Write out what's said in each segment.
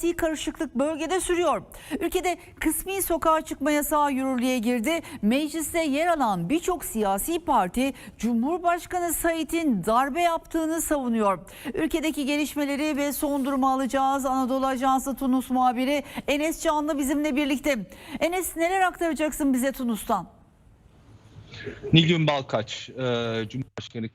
Siyasi karışıklık bölgede sürüyor. Ülkede kısmi sokağa çıkma yasağı yürürlüğe girdi. Mecliste yer alan birçok siyasi parti Cumhurbaşkanı Said'in darbe yaptığını savunuyor. Ülkedeki gelişmeleri ve son durumu alacağız. Anadolu Ajansı Tunus muhabiri Enes Canlı bizimle birlikte. Enes neler aktaracaksın bize Tunus'tan? Nilgün Balkaç, e, Cumhurbaşkanı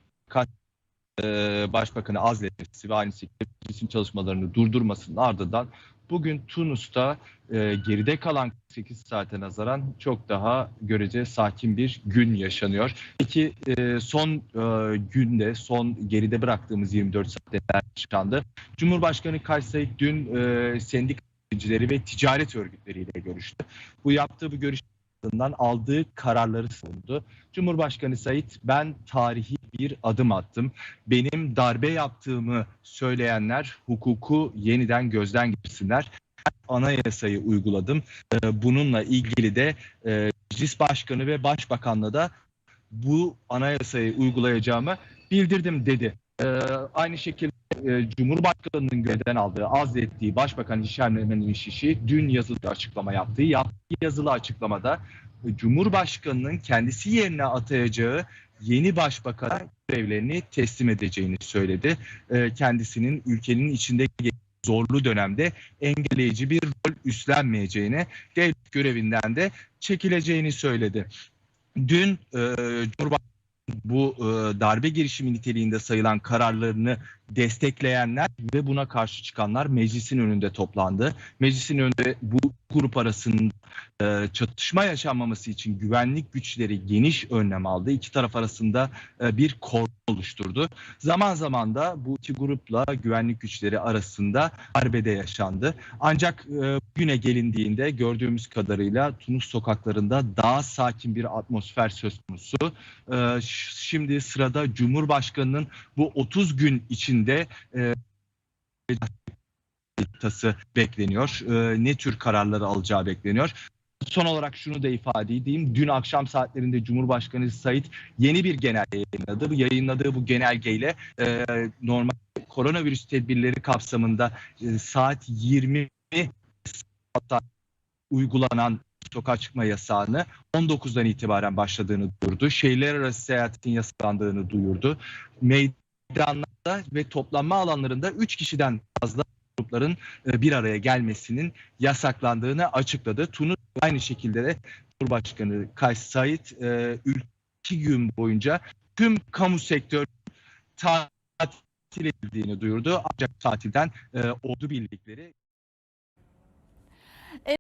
e, Başbakanı azletmesi ve aynı şekilde meclisin çalışmalarını durdurmasının ardından bugün Tunus'ta e, geride kalan 8 saate nazaran çok daha görece sakin bir gün yaşanıyor. Peki e, son e, günde, son geride bıraktığımız 24 saatte neler yaşandı? Cumhurbaşkanı Kays Said dün e, sendika ve ticaret örgütleriyle görüştü. Bu yaptığı bu görüş ardından aldığı kararları savundu. Cumhurbaşkanı Said ben tarihi bir adım attım. Benim darbe yaptığımı söyleyenler hukuku yeniden gözden geçirsinler. Anayasayı uyguladım. Ee, Bununla ilgili de e, Meclis Başkanı ve Başbakanla da bu anayasayı uygulayacağımı bildirdim dedi. Ee, aynı şekilde e, Cumhurbaşkanı'nın görevden aldığı, azlettiği Başbakan Hişam Mehmet'in Şişi dün yazılı açıklama yaptı. Yaptığı yazılı açıklamada e, Cumhurbaşkanı'nın kendisi yerine atayacağı yeni başbakana görevlerini teslim edeceğini söyledi. E, kendisinin ülkenin içinde zorlu dönemde engelleyici bir rol üstlenmeyeceğini, devlet görevinden de çekileceğini söyledi. Dün e, Cumhurbaşkanı bu e, darbe girişimi niteliğinde sayılan kararlarını destekleyenler ve buna karşı çıkanlar meclisin önünde toplandı. Meclisin önünde bu grup arasında e, çatışma yaşanmaması için güvenlik güçleri geniş önlem aldı. İki taraf arasında e, bir kor oluşturdu. Zaman zaman da bu iki grupla güvenlik güçleri arasında arbede yaşandı. Ancak e, bugüne gelindiğinde gördüğümüz kadarıyla Tunus sokaklarında daha sakin bir atmosfer söz konusu. E, şimdi sırada Cumhurbaşkanı'nın bu 30 gün içinde e, bekleniyor. E, ne tür kararları alacağı bekleniyor. Son olarak şunu da ifade edeyim. Dün akşam saatlerinde Cumhurbaşkanı Said yeni bir genelge yayınladı. Bu yayınladığı bu genelgeyle e, normal koronavirüs tedbirleri kapsamında e, saat 20 saat uygulanan sokağa çıkma yasağını 19'dan itibaren başladığını duyurdu. Şehirler arası seyahatin yasaklandığını duyurdu meydanlarda ve toplanma alanlarında 3 kişiden fazla grupların e, bir araya gelmesinin yasaklandığını açıkladı. Tunus aynı şekilde de Cumhurbaşkanı Kays Said e, iki gün boyunca tüm kamu sektörü tatil edildiğini duyurdu. Ancak tatilden e, ordu birlikleri